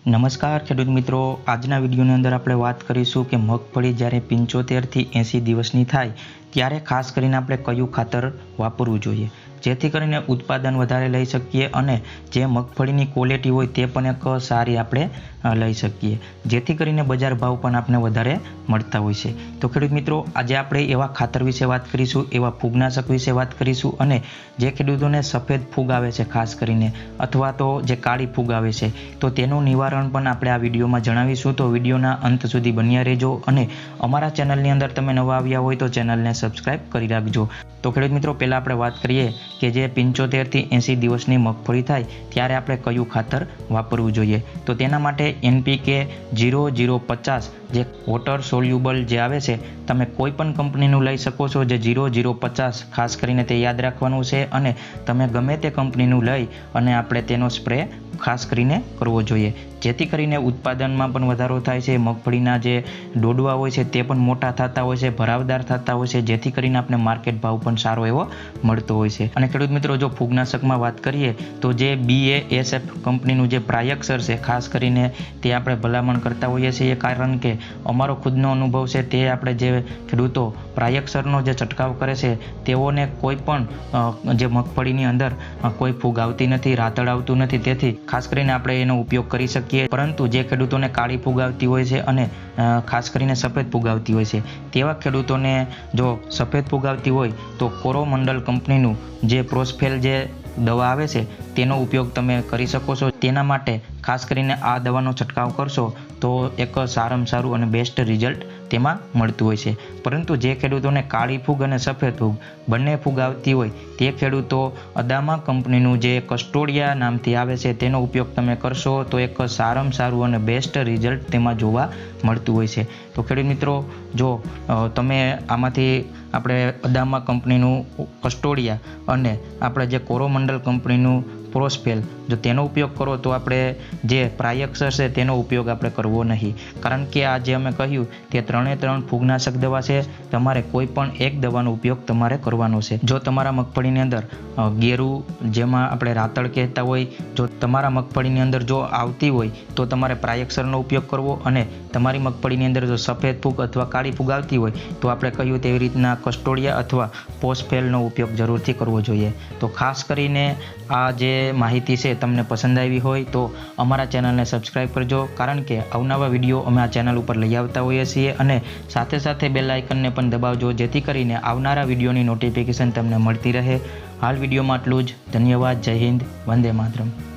નમસ્કાર, ખેડૂત મિત્રો. આજના વિડીયોની અંદર આપણે વાત કરીશું કે મગફળી જ્યારે પંચોતેરથી એંસી દિવસની થાય ત્યારે ખાસ કરીને આપણે કયું ખાતર વાપરવું જોઈએ? જેથી કરીને ઉત્પાદન વધારે લઈ શકીએ અને જે મગફળીની ક્વોલિટી હોય તે પણ એક સારી આપણે લઈ શકીએ. જેથી કરીને બજાર ભાવ પણ આપણે વધારે મળતા હોય છે. તો ખેડૂત મિત્રો, આજે આપણે એવા ખાતર વિશે વાત કરીશું, એવા ફૂગનાશક વિશે વાત કરીશું અને જે ખેડૂતોને સફેદ ફૂગ આવે છે ખાસ કરીને, અથવા તો જે કાળી ફૂગ આવે છે, તો તેનું નિવારણ પણ આપણે આ વિડીયોમાં જણાવીશું. તો વિડીયોના અંત સુધી બન્યા રહેજો અને અમારા ચેનલની અંદર તમે નવા આવ્યા હોય તો ચેનલને સબસ્ક્રાઇબ કરી રાખજો. તો ખેડૂત મિત્રો પહેલાં આપણે વાત કરીએ કે જે પંચોતેરથી એંસી દિવસની મગફળી થાય ત્યારે આપણે કયું ખાતર વાપરવું જોઈએ? તો તેના માટે એનપીકે જીરો જીરો પચાસ જે વોટર સોલ્યુબલ જે આવે છે, તમે કોઈ પણ કંપનીનું લઈ શકો છો જે જીરો જીરો પચાસ ખાસ કરીને તે યાદ રાખવાનું છે અને તમે ગમે તે કંપનીનું લઈ અને આપણે તેનો સ્પ્રે ખાસ કરીને કરવો જોઈએ. જેથી કરીને ઉત્પાદનમાં પણ વધારો થાય છે, મગફળીના જે ડોડવા હોય છે તે પણ મોટા થતા હોય છે, ભરાવદાર થતા હોય છે, જેથી કરીને આપણે માર્કેટ ભાવ પણ સારો એવો મળતો હોય છે. અને ખેડૂત મિત્રો, જો ફૂગનાશકમાં વાત કરીએ, તો જે બી એ એસએફ કંપનીનું જે પ્રાયક્ષર છે, ખાસ કરીને તે આપણે ભલામણ કરતા હોઈએ છીએ, કારણ કે અમારો ખુદનો અનુભવ છે, તે આપણે જે ખેડૂતો પ્રાયક્ષરનો જે છંટકાવ કરે છે, તેઓને કોઈ પણ જે મગફળીની અંદર કોઈ ફૂગ આવતી નથી, રાતળ આવતું નથી, તેથી ખાસ કરીને આપણે એનો ઉપયોગ કરી શકીએ. પરંતુ જે ખેડૂતોને કાળી ફૂગ આવતી હોય છે અને ખાસ કરીને સફેદ ફૂગ આવતી હોય છે, તેવા ખેડૂતોને જો સફેદ ફૂગ આવતી હોય, તો કોરોમંડલ કંપનીનું જે પ્રોસ્ફેલ જે દવા આવે છે તેનો ઉપયોગ તમે કરી શકો છો. તેના માટે ખાસ કરીને આ દવાનો છંટકાવ કરશો તો એક સારામાં સારું અને બેસ્ટ રિઝલ્ટ તેમાં મળતું હોય છે. પરંતુ જે ખેડૂતોને કાળી ફૂગ અને સફેદ ફૂગ બંને ફૂગ આવતી હોય તે ખેડૂતો અદામા કંપનીનું જે કસ્ટોડિયા નામથી આવે છે તેનો ઉપયોગ તમે કરશો તો એક સારામાં સારું અને બેસ્ટ રિઝલ્ટ તેમાં જોવા મળતું હોય છે. તો ખેડૂત મિત્રો, જો તમે આમાંથી આપણે અદામા કંપનીનું કસ્ટોડિયા અને આપણે જે કોરોમંડલ કંપનીનું પ્રોસ્પેલ જો તેનો ઉપયોગ કરો તો આપણે જે પ્રાયક્ષર છે તેનો ઉપયોગ આપણે કરવો નહીં. કારણ કે આ જે અમે કહ્યું તે ત્રણે ત્રણ ફૂગનાશક દવા છે, તમારે કોઈ પણ એક દવાનો ઉપયોગ તમારે કરવાનો છે. જો તમારા મગફળીની અંદર ગેરું જેમાં આપણે રાતળ કહેતા હોય, જો તમારા મગફળીની અંદર જો આવતી હોય, તો તમારે પ્રાયક્ષરનો ઉપયોગ કરવો અને તમારી મગફળીની અંદર જો સફેદ ફૂગ અથવા કાળી ફૂગ આવતી હોય, તો આપણે કહ્યું તેવી રીતના કસ્ટોડિયા અથવા પોસ્ટફેલનો ઉપયોગ જરૂરથી કરવો જોઈએ. તો ખાસ કરીને આ જે માહિતી છે, તમને પસંદ આવી હોય તો અમારા ચેનલને સબસ્ક્રાઈબ કરજો. કારણ કે અવનવા વીડિયો અમે આ ચેનલ ઉપર લઈ આવતા હોઈએ છીએ અને સાથે સાથે બેલ આઇકનને પણ દબાવજો, જેથી કરીને આવનારા વિડીયોની નોટિફિકેશન તમને મળતી રહે. હાલ વિડીયોમાં આટલું જ. ધન્યવાદ. જય હિન્દ. વંદે માતરમ.